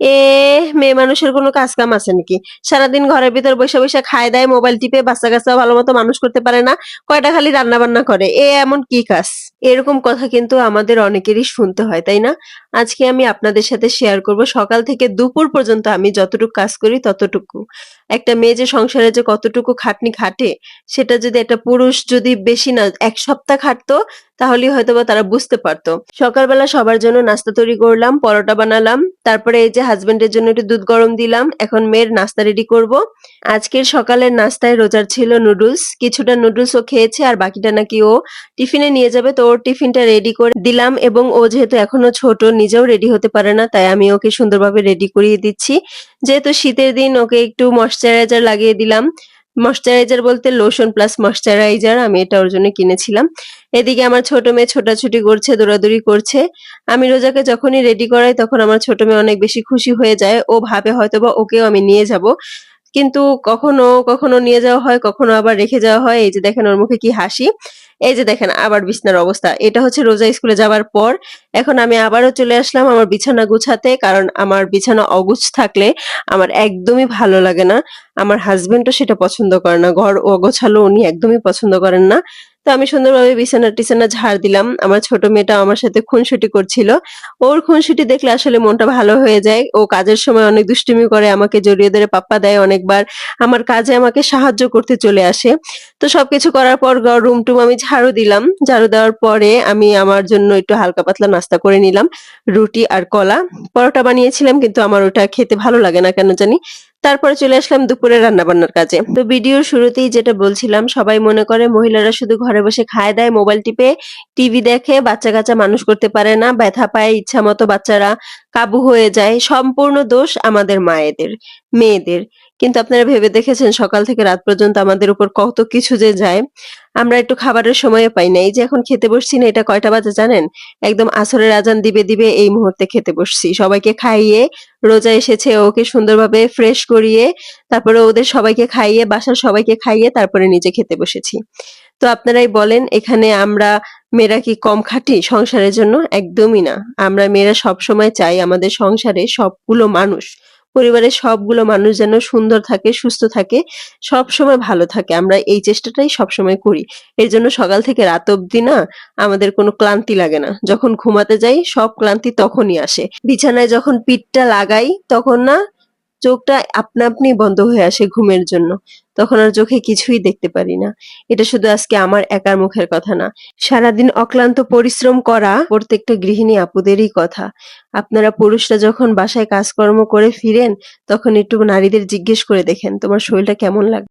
এ, মেয়ে মানুষের কোনো কাজ কাম আছে নাকি? সারাদিন ঘরের ভিতর বসে বসে খায় দায় মোবাইল টিপে বাচ্চা কাচ্চা ভালো মতো মানুষ করতে পারে না, কয়টা খালি রান্না বান্না করে, এ এমন কি কাজ? এরকম কথা কিন্তু আমাদের অনেকেরই শুনতে হয়, তাই না? আজকে আমি আপনাদের সাথে শেয়ার করব, সকাল থেকে দুপুর পর্যন্ত আমি যতটুকু কাজ করি ততটুকু। একটা মেয়ে যে সংসারে যে কতটুকু খাটনি খাটে, সেটা যদি একটা পুরুষ যদি বেশি না, এক সপ্তাহ খাটতো তাহলে হয়তোবা তারা বুঝতে পারতো। সকালবেলা সবার জন্য নাস্তা তৈরি করলাম, পরোটা বানালাম, তারপরে এই যে হাজবেন্ডের জন্য একটু দুধ গরম দিলাম, এখন মেয়ের নাস্তা রেডি করব। আজকের সকালের নাস্তায় রোজার ছিল নুডলস কিছুটা নুডলস ও খেয়েছে আর বাকিটা নাকি ও টিফিনে নিয়ে যাবে, তো ওর টিফিনটা রেডি করে দিলাম এবং ও যেহেতু এখনও ছোট, নিজেও রেডি হতে পারে না, তাই আমি ওকে সুন্দরভাবে রেডি করিয়ে দিচ্ছি। যেহেতু শীতের দিন ওকে একটু ময়শ্চারাইজার লাগিয়ে দিলাম ময়শ্চারাইজার বলতে লোশন প্লাস ময়শ্চারাইজার আমি এটা ওর জন্য কিনেছিলাম। এদিকে আমার ছোট মেয়ে ছোটাছুটি করছে, দৌড়াদৌড়ি করছে। আমি রোজাকে যখনই রেডি করাই, তখন আমার ছোট মেয়ে অনেক বেশি খুশি হয়ে যায়। ও ভাবে হয়তো বা ওকেও আমি নিয়ে যাব। কিন্তু কখনো কখনো নিয়ে যাওয়া হয়, কখনো আবার রেখে যাওয়া হয়। এই যে দেখেন ওর মুখে কি হাসি। এই যে দেখেন আবার বিছনার অবস্থা। এটা হচ্ছে রোজা স্কুলে যাওয়ার পর। এখন আমি আবারও চলে আসলাম আমার বিছানা গুছাতে, কারণ আমার বিছানা অগুছ থাকলে আমার একদমই ভালো লাগে না। আমার হাজবেন্ডও সেটা পছন্দ করে না। ঘর অগোছালো উনি একদমই পছন্দ করেন না। তো আমি সুন্দরভাবে বিছানা টিছানা ঝাড় দিলাম। আমার ছোট মেয়েটা আমার সাথে খুনসুটি করছিল। ওর খুনসুটি দেখলে আসলে মনটা ভালো হয়ে যায়। ও কাজের সময় অনেক দুষ্টুমি করে, আমাকে জড়িয়ে ধরে পাপ্পা দেয় অনেকবার। আমার কাজে আমাকে সাহায্য করতে চলে আসে। তো সবকিছু করার পর রুম টুম আমি ঝাড়ু দিলাম। ঝাড়ু দেওয়ার পরে আমি আমার জন্য একটু হালকা পাতলা নাস্তা করে নিলাম। রুটি আর কলা। পরোটা বানিয়েছিলাম, কিন্তু আমার ওটা খেতে ভালো লাগে না, কেন জানি? তারপরে চলে আসলাম দুপুরে রান্নাবান্নার কাজে। তো ভিডিওর শুরুতেই যেটা বলছিলাম, সবাই মনে করে মহিলারা শুধু ঘরে বসে খায় দেয়, মোবাইল টিপে টিভি দেখে বাচ্চা কাচ্চা মানুষ করতে পারে না, ব্যথা পায় ইচ্ছা মতো বাচ্চারা কাবু হয়ে যায়। সম্পূর্ণ দোষ আমাদের মায়েদের, মেয়েদের। কিন্তু আপনারা ভেবে দেখেছেন সকাল থেকে রাত পর্যন্ত আমাদের উপর কত কিছু যে যায়? আমরা একটু খাবারের সময় পাই না। এই যে এখন খেতে বসছি না, এটা কয়টা বাজে জানেন? একদম আসরের আজান দিবে দিবে এই মুহূর্তে খেতে বসছি। সবাইকে খাইয়ে রোজা এসেছে, ওকে সুন্দরভাবে ফ্রেশ করিয়ে, তারপরে ওদের সবাইকে খাইয়ে, বাসার সবাইকে খাইয়ে তারপরে নিজে খেতে বসেছি। তো আপনারাই বলেন, এখানে আমরা মেয়েরা কি কম খাটি সংসারের জন্য? একদমই না। আমরা মেয়েরা সব সময় চাই আমাদের সংসারে সবগুলো মানুষ পরিবারের সবগুলো মানুষ যেন সুন্দর থাকে, সুস্থ থাকে সব সময় ভালো থাকে। আমরা এই চেষ্টাটাই সব সময় করি। এর জন্য সকাল থেকে রাত অবধি না আমাদের কোনো ক্লান্তি লাগে না। যখন ঘুমাতে যাই, সব ক্লান্তি তখনই আসে। বিছানায় যখন পিঠটা লাগাই, তখন না চোখটা আপনা আপনি বন্ধ হয়ে আসে ঘুমের জন্য। তখন আর চোখে কিছুই দেখতে পারি না। এটা শুধু আজকে আমার একার মুখের কথা না। সারাদিন অক্লান্ত পরিশ্রম করা প্রত্যেকটা গৃহিণী আপুদেরই কথা। আপনারা পুরুষরা যখন বাসায় কাজকর্ম করে ফিরেন, তখন একটু নারীদের জিজ্ঞেস করে দেখেন, তোমার শরীরটা কেমন লাগে